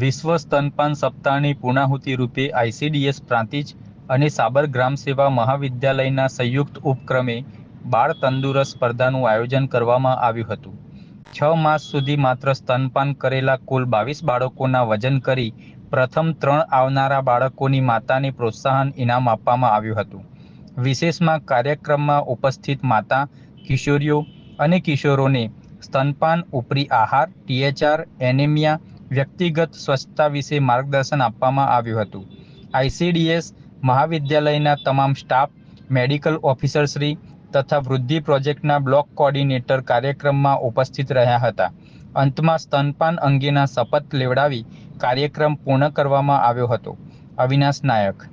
વિશ્વ સ્તનપાન સપ્તાહની પૂર્ણાહુતિ રૂપે આઈસીડીએસ પ્રાંતિજ અને સાબર ગ્રામ સેવા મહાવિદ્યાલયના સંયુક્ત ઉપક્રમે બાળ તંદુરસ્ત સ્પર્ધાનું આયોજન કરવામાં આવ્યું હતું. છ માસ સુધી માત્ર સ્તનપાન કરેલા કુલ બાવીસ બાળકોના વજન કરી પ્રથમ ત્રણ આવનારા બાળકોની માતાને પ્રોત્સાહન ઇનામ આપવામાં આવ્યું હતું. વિશેષમાં કાર્યક્રમમાં ઉપસ્થિત માતા, કિશોરીઓ અને કિશોરોને સ્તનપાન ઉપરી આહાર, ટીએચઆર, એનિમિયા વ્યક્તિગત સ્વચ્છતા વિશે માર્ગદર્શન આપવામાં આવ્યું હતું. આઈસીડીએસ મહાવિદ્યાલયના તમામ સ્ટાફ, મેડિકલ ઓફિસરશ્રી તથા વૃદ્ધિ પ્રોજેક્ટના બ્લોક કોઓર્ડિનેટર કાર્યક્રમમાં ઉપસ્થિત રહ્યા હતા. અંતમાં સ્તનપાન અંગેના શપથ લેવડાવી કાર્યક્રમ પૂર્ણ કરવામાં આવ્યો હતો. અવિનાશ નાયક